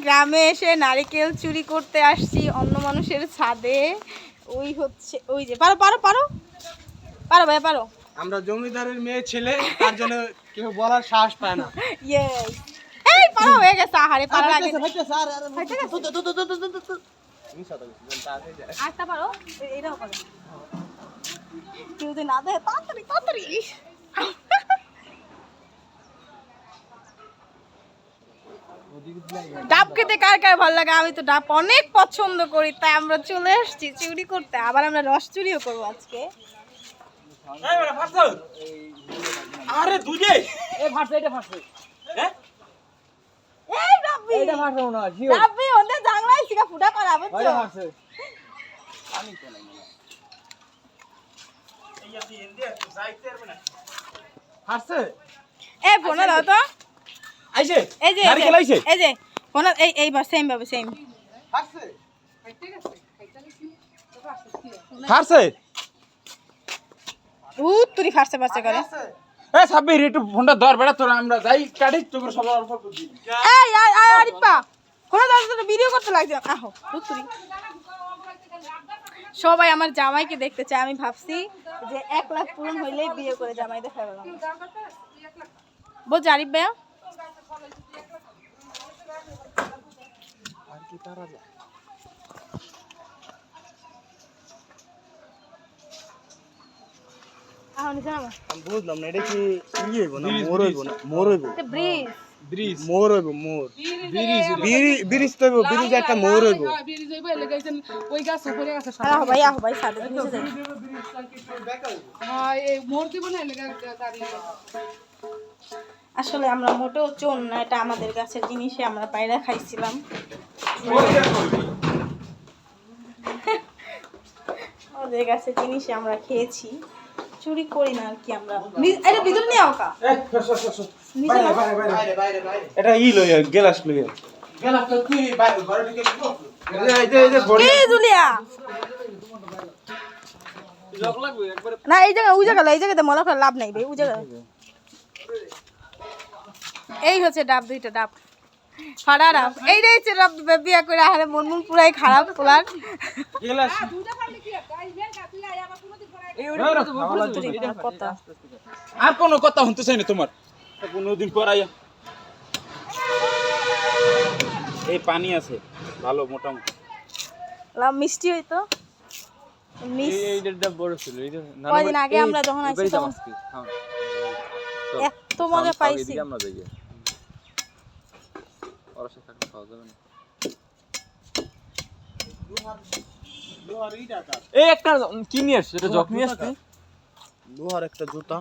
গ্রামে এসে নারিকেল চুরি করতে আসছি অন্য মানুষের ছাদে। ওই হচ্ছে ওই যে পারো পারো পারো। পারো ভাই পারো। আমরা জমিদারের মেয়ে ছেলে তার জন্য কেউ বলার সাহস পায় না। ইয়েস এই পারো হয়ে গেছে আহারে পারার আগে। আরেকটা পারো এটাও পারো। কেউ যদি না দেয় তাড়াতাড়ি তাড়াতাড়ি। ডাব খেতে কার কার ভালো লাগে? আমি তো ডাব অনেক পছন্দ করি তাই আমরা চলে আসছি চুরি করতে। আবার আমরা রস চুরিও করব আজকে। আরে দুজে এই রাব্বি! রাব্বি ওদের জানলাই শিখা ফুটা করা বুঝছ? হাসছে এই ফোনা দাও তো। আইছে? এই যে এই নারকেল আইছে? এই যে ফোনা এই এইবার সেম ভাবে সেম হাসছে উত্তরি ফারছে ফারছে করে। এ সাব্বির একটু ফোনটা ধর বেড়া তোরা আমরা যাই কাটি তোর সবার অল্প এই আয় আয় আরিপা দাও তো ভিডিও করতে লাগছে। আহো উত্তরি সবাই আমার জামাইকে দেখতে চায় আমি ভাবছি যে এক লাখ পূরণ হইলেই বিয়ে করে জামাই দেখা গেল বল জারিফ ভাইয়া আহ নিচে নামো আমি বুঝলাম না এটা কি ই হইব না মোর হইব না মোর হইব ব্রিজ ব্রিজ মোর হইব মোর ব্রিজ ব্রিজ তো হইব ব্রিজ একটা মোর হইব ওই গাছ উপরে গাছ আহ ভাই আহ ভাই সাদে নিচে যাই হ্যাঁ এই মোর দিব না আসলে আমরা মোটেও চোর না এটা আমাদের গাছের জিনিসে আমরা পায়রা খাইছিলাম। ওদের গাছের জিনিসে আমরা খেয়েছি। চুরি করি না আর কি আমরা। নি- এটা ভিতরে নিয়ে আও কা। নিচে নাও। বাইরে বাইরে। বাইরে এটা ই লইয়া গেলাস তো তুই ঘরে ঢুকে কি জুলিয়া? না এই জায়গা ওই জায়গা এই জায়গাতে মনে করে লাভ নাই ভাই ওই জায়গা এই হচ্ছে ডাব দুইটা ডাব। ফাড়া ডাব। এইটাই হচ্ছে ডাব বিয়া করে আহারে মন মন পুরাই খারাপ পোলার। গেলাস কথা। আর কোনো কথা শুনতে চাই না তোমার? কোনো দিন পর আইয়া এই পানি আছে ভালো মোটামুটি। লাভ মিষ্টি হইতো? মিস? এইটা বড় ছিল এইটা না কয়দিন আগে আমরা যখন আসছি তখন? মজা পাইছি। আমরা যাই ওরা থাকলে খাওয়া যাবে না। এই একটা কি নিয়ে আসছে এটা জক নিয়ে আসছে। লোহার একটা জুতা।